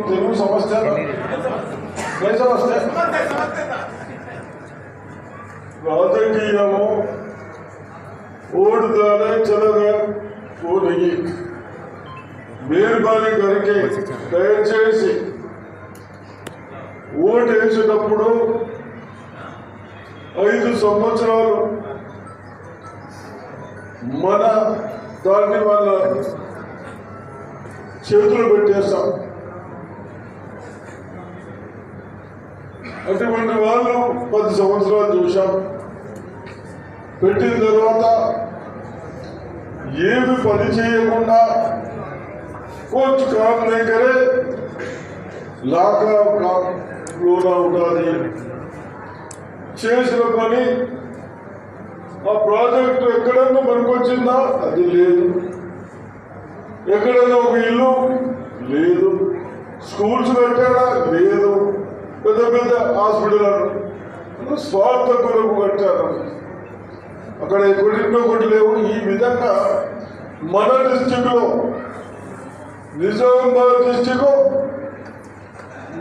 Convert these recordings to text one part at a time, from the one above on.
తెలుగు సమస్య ఏ సమస్య రాజకీయము ఓడుదానే చలగా ఓడిగి మేర్బాని కరికే దయచేసి ఓటు వేసేటప్పుడు ఐదు సంవత్సరాలు మన దాన్ని వాళ్ళ చేతులు పెట్టేస్తాం అటువంటి వాళ్ళు పది సంవత్సరాలు చూశాం. పెట్టిన తర్వాత ఏమి పని చేయకుండా కోచ్ కామ్ లేకరే లాగా లోన ఉండాలి. చేసిన పని ఆ ప్రాజెక్టు ఎక్కడన్నా పనికొచ్చిందా? అది లేదు. ఎక్కడైనా ఒక ఇల్లు? లేదు. స్కూల్స్ కట్టాడా? లేదు. పెద్ద పెద్ద హాస్పిటల్లను స్వార్థ కొరకు కట్టారు. అక్కడ ఎక్కడినో ఒకటి లేవు. ఈ విధంగా మన డిస్టిక్లో నిజామాబాద్ డిస్టిక్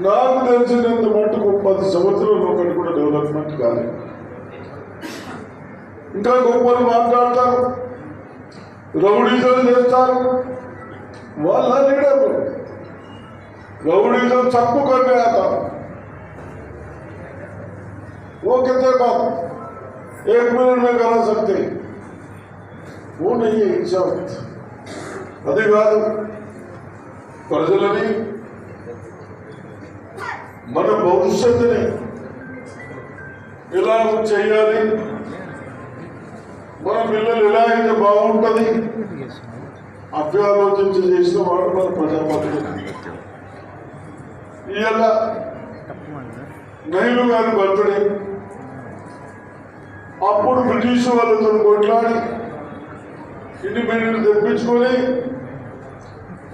నాకు తెలిసినంత మటుకు పది సంవత్సరాలు ఒకటి కూడా డెవలప్మెంట్ కాలేదు. ఇంకా గొప్పలు మాట్లాడతారు. రౌడీజం చేస్తారు. వాళ్ళ లీడర్లు రౌడీజం తక్కువ కట్టేస్తారు वो कितने बात एक मिनट में करा सकते वो नहीं है इंसाफ అది కాదు ప్రజలని మన భవిష్యత్తుని ఎలా చేయాలి మన పిల్లలు ఎలా అయితే బాగుంటుంది అభ్యాలోచించి చేసిన వాడు మన ప్రజాపతి ఇవాళ నెహ్రూ గారి బర్త్డే అప్పుడు బ్రిటిష్ వాళ్ళతో కొట్లాడి ఇండిపెండెంట్ తెప్పించుకొని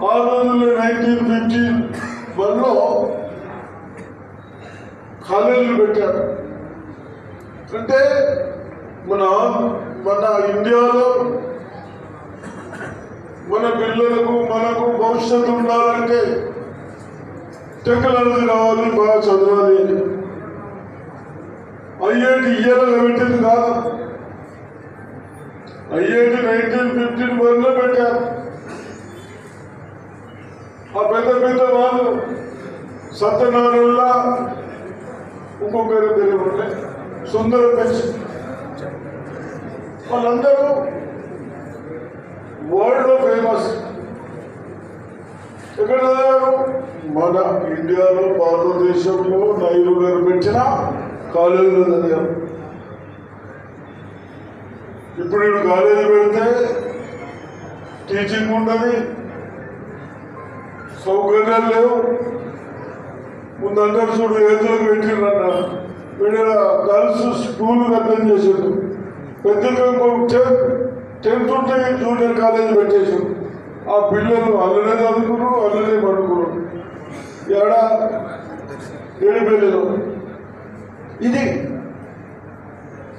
ఆ రోజుల్లో నైన్టీన్ ఫిఫ్టీ వన్లో కాలేజీలు పెట్టారు. అంటే మన మన ఇండియాలో మన పిల్లలకు మనకు భవిష్యత్తు ఉండాలంటే టెక్నాలజీ రావాలి బాగా చదవాలి అని ఐఐటి ఇయర్లో పెట్టింది కాదు. ఐఐటి నైన్టీన్ ఫిఫ్టీన్ వన్లో పెట్టారు. ఆ పెద్ద పెద్ద వాళ్ళు సత్యనారాయణ ఇంకొకరు పేరు ఉంటే సుందర పెంచి. వాళ్ళందరూ వరల్డ్లో ఫేమస్. ఎక్కడ? మన ఇండియాలో భారతదేశంలో నైరు గారు పెట్టిన కాలేజీలో చదివాం. ఇప్పుడు నేను కాలేజీ పెడితే టీచింగ్ ఉండదు సౌకర్యాలు లేవు. ముందందరూ చూడు ఏతులకు పెట్టిండ్రన్న వీళ్ళ గర్ల్స్ స్కూల్ అర్థం చేసిండు పెద్దలు టెన్త్ ఉంటే జూనియర్ కాలేజీ పెట్టేశాడు ఆ పిల్లలు అల్లనే చదువుకున్నారు అల్లనే పడుకున్నారు. ఏడా? ఏడు పిల్లలు ఇది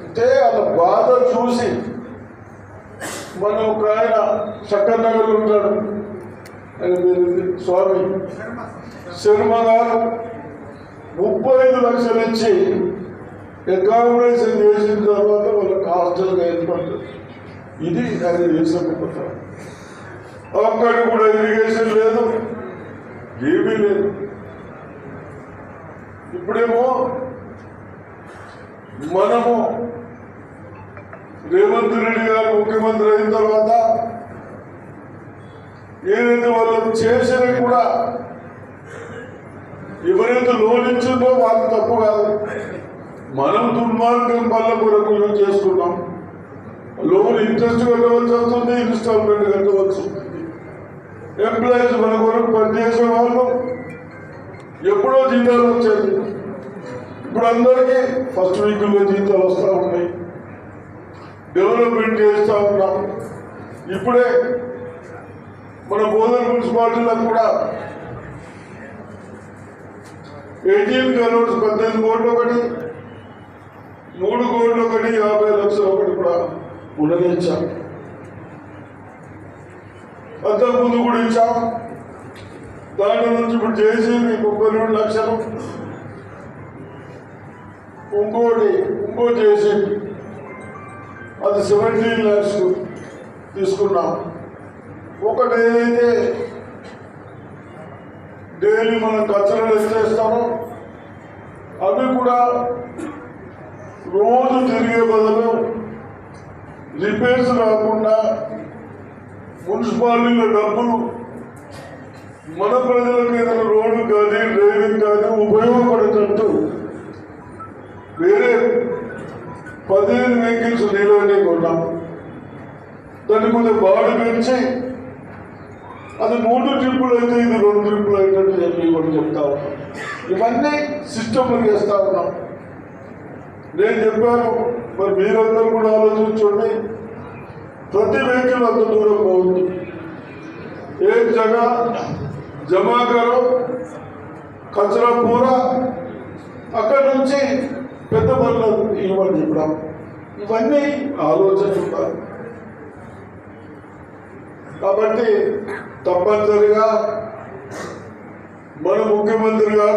అంటే వాళ్ళ బాధ చూసి మన ఒక ఆయన చక్కర్ నగర్ ఉంటాడు స్వామి. శర్మ గారు ముప్పై ఐదు లక్షలు ఇచ్చి అకామిడేషన్ చేసిన తర్వాత వాళ్ళకి హాస్టల్గా ఏర్పడ్డారు ఇది ఆయన చేసిన గొప్పతనం అక్కడ కూడా ఇరిగేషన్ లేదు ఏమీ లేదు. ఇప్పుడేమో మనము రేవంత్ రెడ్డి గారు ముఖ్యమంత్రి అయిన తర్వాత ఏదైతే వాళ్ళు చేసినవి కూడా ఎవరైతే లోన్ వాళ్ళు తప్పు కాదు. మనం దుర్మార్గం వల్ల కొరకు చేసుకున్నాం లోన్ ఇంట్రెస్ట్ కట్టవలసి వస్తుంది ఇన్స్టాల్మెంట్ కట్టవలసి ఎంప్లాయీస్ మన కొరకు పనిచేసే వాళ్ళు. ఎప్పుడో జీతాలు వచ్చేది ఇప్పుడు అందరికీ ఫస్ట్ వీక్లో జీతాలు వస్తూ ఉన్నాయి. డెవలప్మెంట్ చేస్తూ ఉన్నాం. ఇప్పుడే మన బోధన మున్సిపాలిటీలకు కూడా ఎయిటీన్ కరోడ్స్ పద్దెనిమిది కోట్లు ఒకటి మూడు కోట్లు ఒకటి యాభై లక్షలు ఒకటి కూడా ఉండనిచ్చాం. అంతకుముందు కూడా ఇచ్చాం. దాని నుంచి ఇప్పుడు చేసి ముప్పై రెండు లక్షలు ఇంకోటి ఇంకో చేసి అది సెవెంటీన్ ల్యాక్స్ తీసుకున్నాం. ఒకటి ఏదైతే డైలీ మనం ఖర్చులు చేస్తామో అవి కూడా రోజు తిరిగే బదులు రిపేర్స్ రాకుండా మున్సిపాలిటీలో డబ్బులు మన ప్రజల మీద ఎలుకలు బాడీ పెంచి. అది మూడు ట్రిపుల్ అయితే ఇది రెండు ట్రిపుల్ అయినట్టు చెప్పి కూడా చెప్తా ఉన్నాం. ఇవన్నీ సిస్టమ్లు చేస్తా ఉన్నాం. నేను చెప్పాను మరి మీరందరూ కూడా ఆలోచించండి. ప్రతి వెహికల్ అంత దూరం పోవద్దు ఏ జగ జమా కరో కచరా అక్కడి నుంచి పెద్ద పనులు ఇవ్వండి ఇప్పుడు. ఇవన్నీ ఆలోచన కాబట్టి తప్పనిసరిగా మన ముఖ్యమంత్రిగా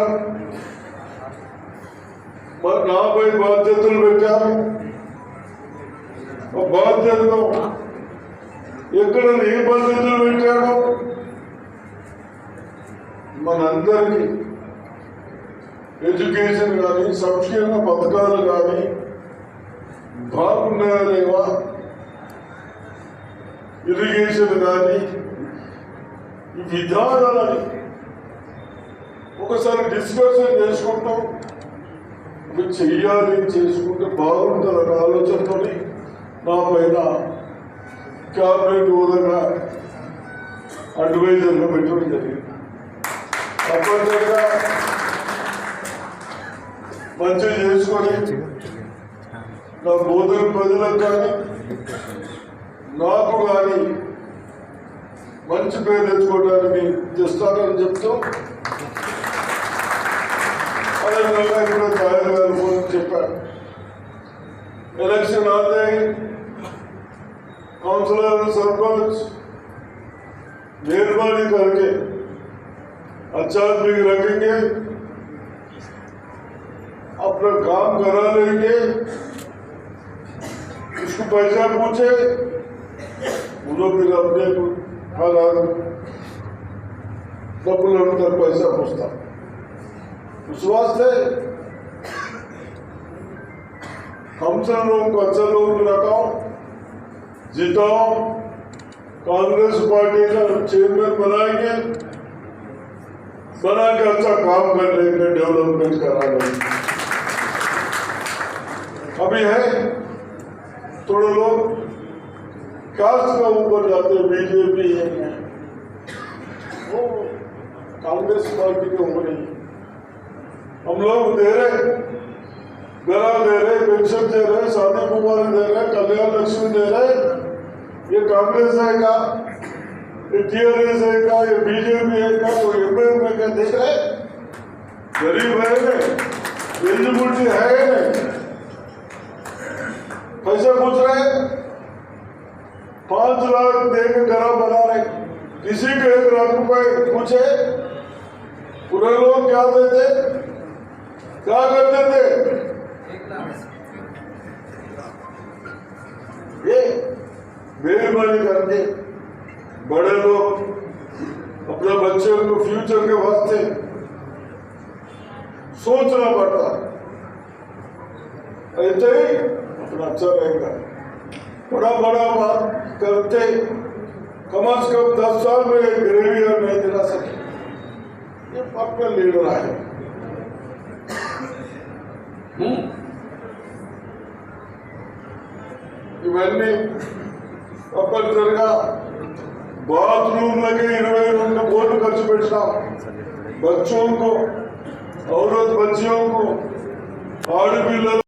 నాపై బాధ్యతలు పెట్టారు. బాధ్యతలు ఎక్కడ ఏ బాధ్యతలు పెట్టాడో మనందరికీ ఎడ్యుకేషన్ కానీ సంక్షేమ పథకాలు కానీ బాగున్నాయా లేవా? ఇరిగేషన్ కానీ ఈ విధానాలని ఒకసారి డిస్కషన్ చేసుకుంటాం. ఇవి చెయ్యాలి చేసుకుంటే బాగుంటుందన్న ఆలోచనతో నా పైన క్యాబినెట్ హోదాగా అడ్వైజర్గా పెట్టడం జరిగింది. తప్పనిసరిగా మంచిగా చేసుకొని నా బోధన ప్రజలకు కానీ నాకు కానీ మంచి పేరు తెచ్చుకోవడానికి తెస్తానని చెప్తూ అదేవిధంగా ఇక్కడ ఛాయల్ గారు కూడా చెప్పారు ఎలక్షన్ आते ही काउंसलर सरपंच मेहरबानी करके अच्छा आदमी रखेंगे अपना काम करा लेंगे उसको पैसा पूछे वो फिर अपने पैसा पूछता उस वास्ते हम सब लोगों अच्छा लोग रखाओ जिताओ, कांग्रेस पार्टी का चेयरमैन बनाएँगे। बना के अच्छा काम कर लेंगे डेवलपमेंट करा लेंगे अभी है? थोड़े लोग? कास्ट का ऊपर जाते बीजेपी है। वो कांग्रेस पार्टी के ऊपर ही। हम लोग दे रहे गला दे रहे पेंशन दे रहे शादी मुबारक दे रहे कल्याण लक्ष्मी दे रहे ये कांग्रेस का, ये टीआरएस है का, ये बीजेपी है का, वो एमएम का देख रहे गरीब है एलिजिबिलिटी है ना। पैसे पूछ रहे पाँच लाख दे के बना रहे। किसी के एक लाख रुपए पूछे। पूरे लोग क्या देते? क्या करते थे? ये मेहरबानी करके बड़े लोग अपने बच्चों को फ्यूचर के वास्ते सोचना पड़ता। ऐसे ही अपना अच्छा रहेगा। बड़ा बड़ा बात करते कम से कम दस साल में एक ग्रेवियर नहीं दिला सके ये पक्का लीडर है ఇవన్నీ తప్పనిసరిగా బాత్రూమ్లకి ఇరవై రెండు కోట్లు ఖర్చు పెట్టినాం బచ్చోं को औरत बच्चियों को ఆడపిల్లలు